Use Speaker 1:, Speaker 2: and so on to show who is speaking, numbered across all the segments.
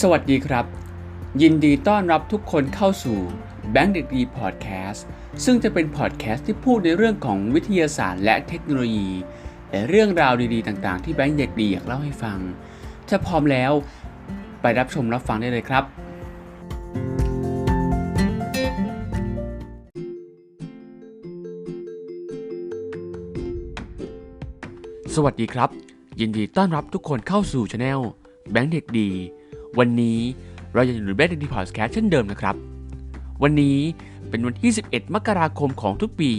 Speaker 1: สวัสดีครับ ยินดีต้อนรับทุกคนเข้าสู่ Bank เด็กดีพอดแคสต์ซึ่งจะเป็นพอดแคสต์ที่พูดในเรื่องของวิทยาศาสตร์และเทคโนโลยี และเรื่องราวดีๆ ต่างๆ ที่แบงค์เด็กดีอยากเล่าให้ฟัง ถ้าพร้อมแล้วไปรับชมรับฟังได้เลยครับ สวัสดีครับ ยินดีต้อนรับทุกคนเข้าสู่ช anel แบงค์เด็กดี วันนี้เราจะอยู่ในแบงค์เด็กดีพอดแคสต์เช่นเดิมนะครับ วันนี้เป็นวันที่ 11 มกราคมของทุกปี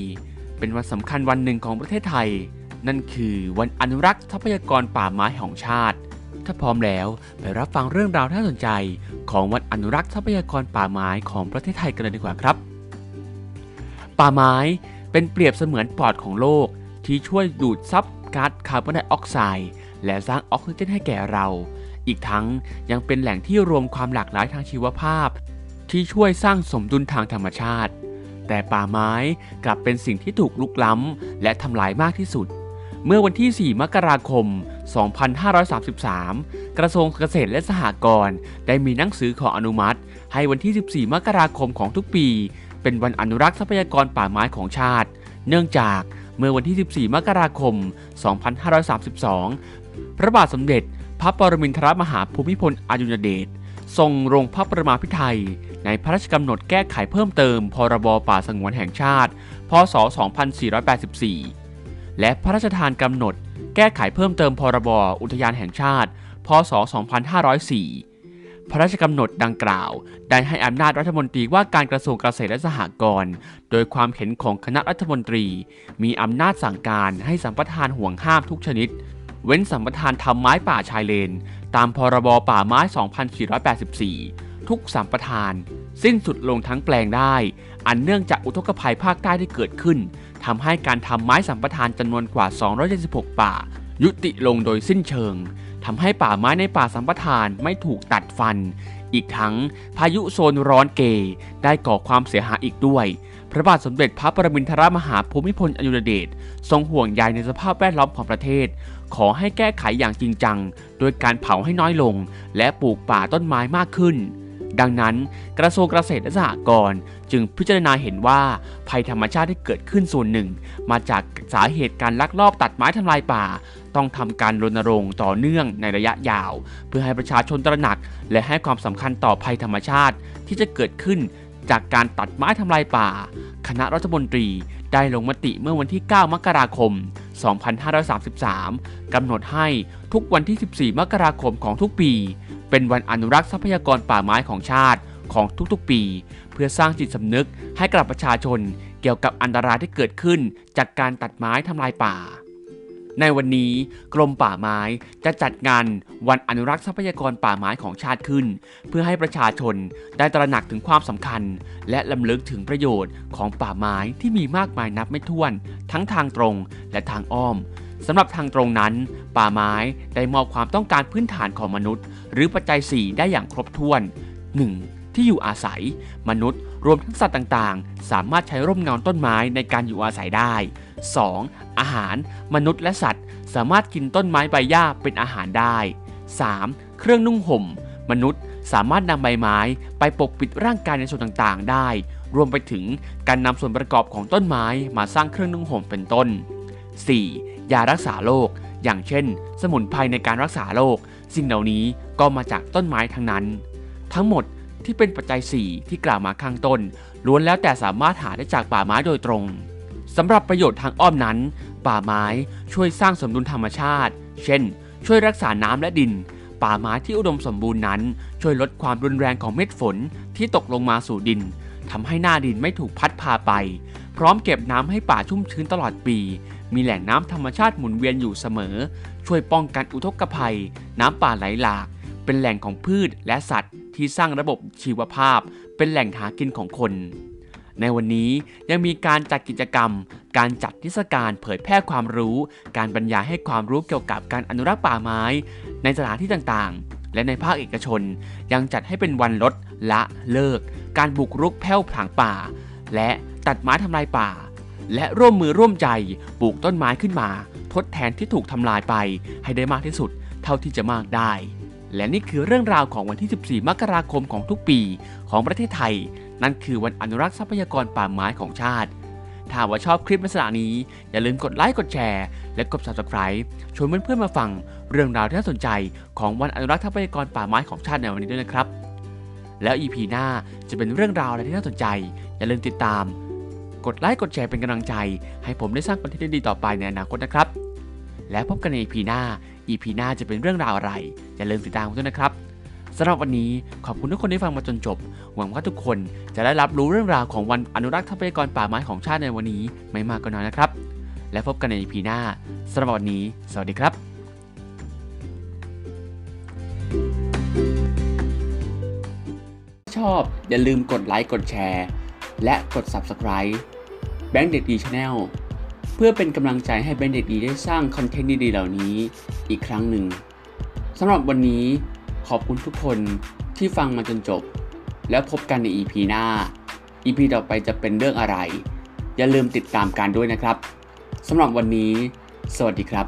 Speaker 1: เป็นวันสำคัญวันหนึ่งของประเทศไทย นั่นคือวันอนุรักษ์ทรัพยากรป่าไม้แห่งชาติ ถ้าพร้อมแล้วไปรับฟังเรื่องราวที่น่าสนใจ ของวันอนุรักษ์ทรัพยากรป่าไม้ของประเทศไทยกันเลยดีกว่าครับ ป่าไม้เป็นเปรียบเสมือนปอดของโลกที่ช่วยดูดซับก๊าซคาร์บอนไดออกไซด์และสร้างออกซิเจนให้แก่เรา อีกทั้งยังเป็นแหล่งที่รวมความหลากหลายทางชีวภาพ ที่ช่วยสร้างสมดุลทางธรรมชาติ แต่ป่าไม้กลับเป็นสิ่งที่ถูกลุกล้ำและทำลายมากที่สุด เมื่อวันที่ 4 มกราคม 2533 กระทรวงเกษตรและสหกรณ์ได้มีหนังสือขออนุมัติ ให้วันที่ 14 มกราคมของทุกปี เป็นวันอนุรักษ์ทรัพยากรป่าไม้ของชาติ เนื่องจากเมื่อวันที่ 14 มกราคม 2532 พระบาทสมเด็จ พระปรมินทรมหาภูมิพลอดุลยเดชทรงลงพระประมาพิไทย ในพระราชกำหนดแก้ไขเพิ่มเติม พรบป่าสงวนแห่งชาติ พศ 2484 และพระราชทานกำหนด แก้ไขเพิ่มเติม พรบอุทยานแห่งชาติ พศ 2504 พระราชกำหนดดังกล่าว ได้ให้อำนาจรัฐมนตรีว่าการกระทรวงเกษตรและสหกรณ์ โดยความเห็นของคณะรัฐมนตรี มีอำนาจสั่งการให้สัมปทานห่วงห้ามทุกชนิด เว้นสัมปทานทำไม้ป่าชายเลน ตามพรบป่าไม้ 2484 ทุกสัมปทาน สิ้นสุดลงทั้งแปลงได้ อันเนื่องจากอุทกภัยภาคใต้ที่เกิดขึ้นทำให้การทำไม้สัมปทานจำนวนกว่า 276 ป่า ยุติลงโดยสิ้นเชิงทำให้ป่าไม้ในป่าสัมปทานไม่ถูกตัดฟัน อีกทั้ง พายุโซนร้อนเกได้ก่อความเสียหายอีกด้วย พระบาทสมเด็จพระปรมินทรมหาภูมิพลอดุลยเดชทรงห่วงใยในสภาพแวดล้อมของประเทศ ขอให้แก้ไขอย่างจริงจัง โดยการเผาให้น้อยลง และปลูกป่าต้นไม้มากขึ้นดังนั้นกระทรวงเกษตรและสหกรณ์จึงพิจารณาเห็นว่า ภัยธรรมชาติที่เกิดขึ้นส่วนหนึ่ง มาจากสาเหตุการลักลอบตัดไม้ทำลายป่า ต้องทำการรณรงค์ต่อเนื่องในระยะยาว เพื่อให้ประชาชนตระหนัก และให้ความสำคัญต่อภัยธรรมชาติที่จะเกิดขึ้นจากการตัดไม้ทำลายป่า คณะรัฐมนตรีได้ลงมติเมื่อวันที่ 9 มกราคม 2533 กำหนดให้ทุกวันที่ 14 มกราคมของทุกปี เป็นวันอนุรักษ์ทรัพยากรป่าไม้ของชาติของทุกๆปี เพื่อสร้างจิตสำนึกให้กับประชาชนเกี่ยวกับอันตรายที่เกิดขึ้นจากการตัดไม้ทำลายป่า ในวันนี้กรมป่าไม้จะจัดงานวันอนุรักษ์ทรัพยากรป่าไม้ของชาติขึ้น เพื่อให้ประชาชนได้ตระหนักถึงความสำคัญ และลำลึกถึงประโยชน์ของป่าไม้ที่มีมากมายนับไม่ถ้วน ทั้งทางตรงและทางอ้อมสำหรับทางตรงนั้น ป่าไม้ได้มอบความต้องการพื้นฐานของมนุษย์ หรือปัจจัย 4 ได้อย่างครบถ้วน 1. ที่อยู่อาศัย มนุษย์รวมทั้งสัตว์ต่างๆ สามารถใช้ร่มเงาต้นไม้ในการอยู่อาศัยได้ 2. อาหาร มนุษย์และสัตว์ สามารถกินต้นไม้ใบหญ้าเป็นอาหารได้ 3. เครื่องนุ่งห่ม มนุษย์สามารถนำใบไม้ไปปกปิดร่างกายในส่วนต่างๆ ได้ รวมไปถึงการนำส่วนประกอบของต้นไม้มาสร้างเครื่องนุ่งห่มเป็นต้น 4. ยารักษาโรคอย่างเช่น สมุนไพรในการรักษาโรคสิ่งเหล่านี้ก็มาจากต้นไม้ทั้งนั้น ทั้งหมด ที่เป็นปัจจัย 4 ที่กล่าวมาข้างต้น ล้วนแล้วแต่สามารถหาได้จากป่าไม้โดยตรงสำหรับประโยชน์ทางอ้อมนั้น ป่าไม้ช่วยสร้างสมดุลธรรมชาติ เช่น ช่วยรักษาน้ำและดิน ป่าไม้ที่อุดมสมบูรณ์นั้น ช่วยลดความรุนแรงของเม็ดฝนที่ตกลงมาสู่ดินทำให้หน้าดินไม่ถูกพัดพาไป พร้อมเก็บน้ำให้ป่าชุ่มชื้นตลอดปี มีแหล่งน้ำธรรมชาติหมุนเวียนอยู่เสมอ ช่วยป้องกันอุทกภัย น้ำป่าไหลหลาก เป็นแหล่งของพืชและสัตว์ ที่สร้างระบบชีวภาพ เป็นแหล่งหากินของคน ในวันนี้ยังมีการจัดกิจกรรม การจัดนิทรรศการเผยแพร่ความรู้ การบรรยายให้ความรู้เกี่ยวกับการอนุรักษ์ป่าไม้ ในสถานที่ต่างๆ และในภาคเอกชน ยังจัดให้เป็นวันลดละเลิก การบุกรุกแผ่วผลางป่า และตัดไม้ทำลายป่า และร่วมมือร่วมใจปลูกต้นไม้ขึ้นมา ทดแทนที่ถูกทำลายไปให้ได้มากที่สุด เท่าที่จะมากได้ และนี่คือเรื่องราวของวันที่ 14 มกราคมของทุกปีของประเทศไทย นั่นคือวันอนุรักษ์ทรัพยากรป่าไม้ของชาติ ถ้าว่าชอบคลิปลักษณะนี้ อย่าลืมกดไลค์กดแชร์ และกด subscribe ชวนเพื่อนๆมาฟังเรื่องราวที่น่าสนใจของวันอนุรักษ์ทรัพยากรป่าไม้ของชาติในวันนี้ด้วยนะครับ แล้ว EP หน้าจะเป็นเรื่องราวอะไรที่น่าสนใจ อย่าลืมติดตาม กดไลค์กดแชร์เป็นกำลังใจ ให้ผมได้สร้างคอนเทนต์ดีๆต่อไปในอนาคตนะครับ แล้วพบกันใน EP หน้า EP หน้าจะเป็นเรื่องราวอะไร อย่าลืมติดตามกันด้วยนะครับสำหรับวันนี้ขอบคุณทุกคนที่ฟังมาจนจบ หวังว่าทุกคนจะได้รับรู้เรื่องราวของวันอนุรักษ์ทรัพยากรป่าไม้ของชาติในวันนี้ไม่มากก็น้อยนะครับ และพบกันใน EP หน้าสำหรับวันนี้ สวัสดีครับ ชอบอย่าลืมกดไลค์กดแชร์ และกด Subscribe แบงค์เด็กดี Channel เพื่อเป็นกำลังใจให้แบรนด์เด็กดีได้สร้างคอนเทนต์ดีๆเหล่านี้อีกครั้งหนึ่งสำหรับวันนี้ขอบคุณทุกคนที่ฟังมาจนจบ แล้วพบกันใน EP หน้า EP ต่อไปจะเป็นเรื่องอะไร อย่าลืมติดตามการด้วยนะครับสำหรับวันนี้ สวัสดีครับ